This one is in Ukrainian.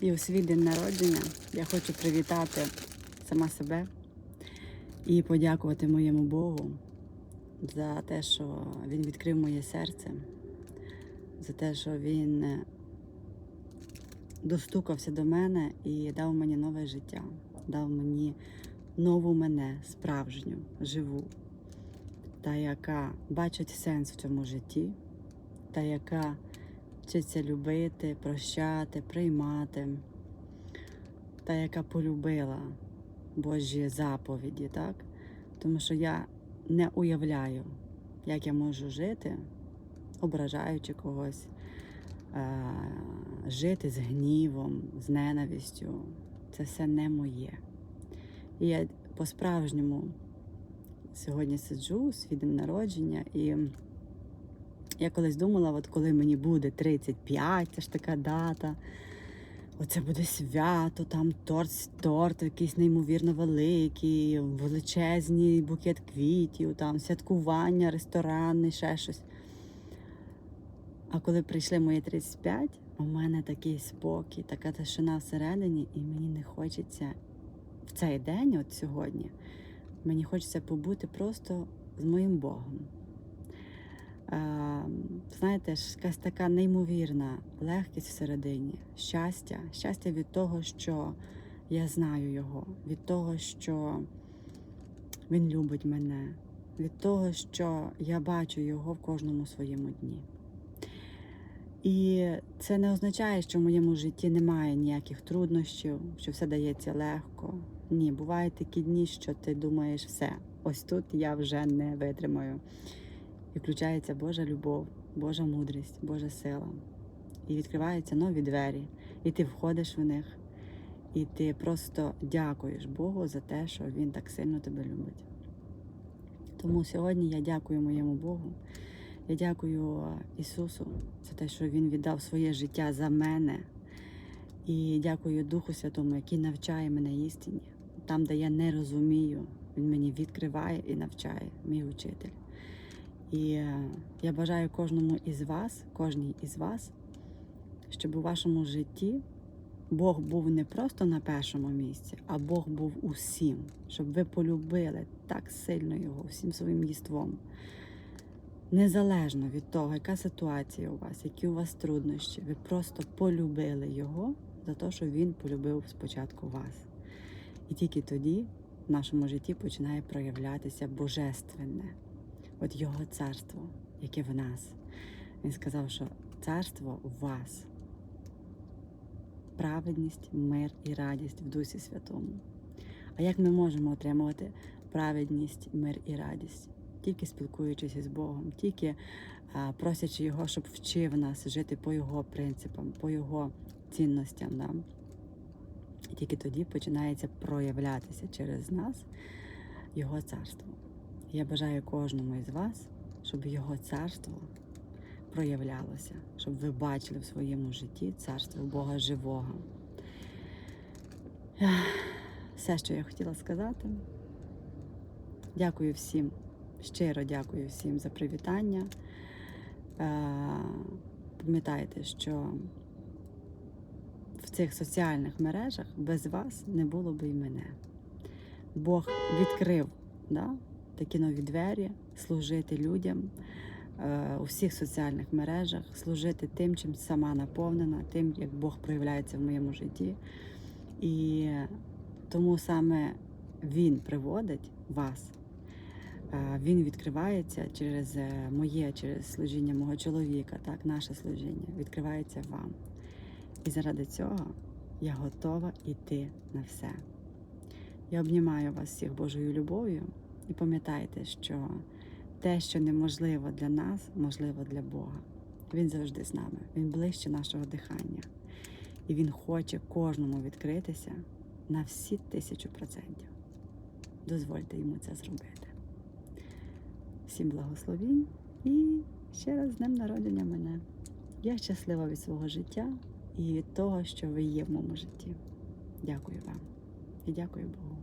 І у свій день народження. Я хочу привітати сама себе і подякувати моєму Богу за те, що Він відкрив моє серце, за те, що Він е, достукався до мене і дав мені нове життя, дав мені нову мене, справжню, живу, та яка бачить сенс в цьому житті, та яка вчиться любити, прощати, приймати, та яка полюбила Божі заповіді, так? Тому що я не уявляю, як я можу жити, ображаючи когось, е, жити з гнівом, з ненавистю. Це все не моє. І я по-справжньому сьогодні сиджу, день народження, і я колись думала, от коли мені буде 35, це ж така дата. Оце буде свято, там торт, торт якийсь неймовірно великий, величезний букет квітів, там святкування, ресторани, ще щось. А коли прийшли мої 35, у мене такий спокій, така тишина всередині, і мені не хочеться в цей день, от сьогодні, мені хочеться побути просто з моїм Богом. Е, знаєте, якась така неймовірна легкість всередині, щастя, щастя від того, що я знаю його, від того, що він любить мене, від того, що я бачу його в кожному своєму дні. І це не означає, що в моєму житті немає ніяких труднощів, що все дається легко. Ні, бувають такі дні, що ти думаєш, все, ось тут я вже не витримаю. І включається Божа любов, Божа мудрість, Божа сила. І відкриваються нові двері, і ти входиш в них, і ти просто дякуєш Богу за те, що Він так сильно тебе любить. Тому сьогодні я дякую моєму Богу. Я дякую Ісусу за те, що Він віддав своє життя за мене. І дякую Духу Святому, який навчає мене істині. Там, де я не розумію, Він мені відкриває і навчає, мій учитель. І е, я бажаю кожному із вас, кожній із вас, щоб у вашому житті Бог був не просто на першому місці, а Бог був усім, щоб ви полюбили так сильно його, всім своїм єством. Незалежно від того, яка ситуація у вас, які у вас труднощі, ви просто полюбили його за те, що він полюбив спочатку вас. І тільки тоді в нашому житті починає проявлятися божественне от Його царство, яке в нас. Він сказав, що царство в вас, праведність, мир і радість в Дусі Святому. А як ми можемо отримувати праведність, мир і радість? Тільки спілкуючись із Богом, тільки а, просячи Його, щоб вчив нас жити по Його принципам, по Його цінностям. Да? І тільки тоді починається проявлятися через нас Його царство. Я бажаю кожному із вас, щоб його царство проявлялося, щоб ви бачили в своєму житті царство Бога живого. Все, що я хотіла сказати. Дякую всім, щиро дякую всім за привітання. Е, Пам'ятайте, що в цих соціальних мережах без вас не було б і мене. Бог відкрив. Да? Такі нові двері, служити людям е, у всіх соціальних мережах, служити тим, чим сама наповнена, тим, як Бог проявляється в моєму житті. І тому саме Він приводить вас. Е, Він відкривається через е, моє, через служіння мого чоловіка, так, наше служіння відкривається вам. І заради цього я готова йти на все. Я обнімаю вас всіх Божою любов'ю. І пам'ятайте, що те, що неможливо для нас, можливо для Бога. Він завжди з нами, Він ближче нашого дихання. І Він хоче кожному відкритися на всі тисячу процентів. Дозвольте йому це зробити. Всім благословінь і ще раз з днем народження мене. Я щаслива від свого життя і від того, що ви є в моєму житті. Дякую вам і дякую Богу.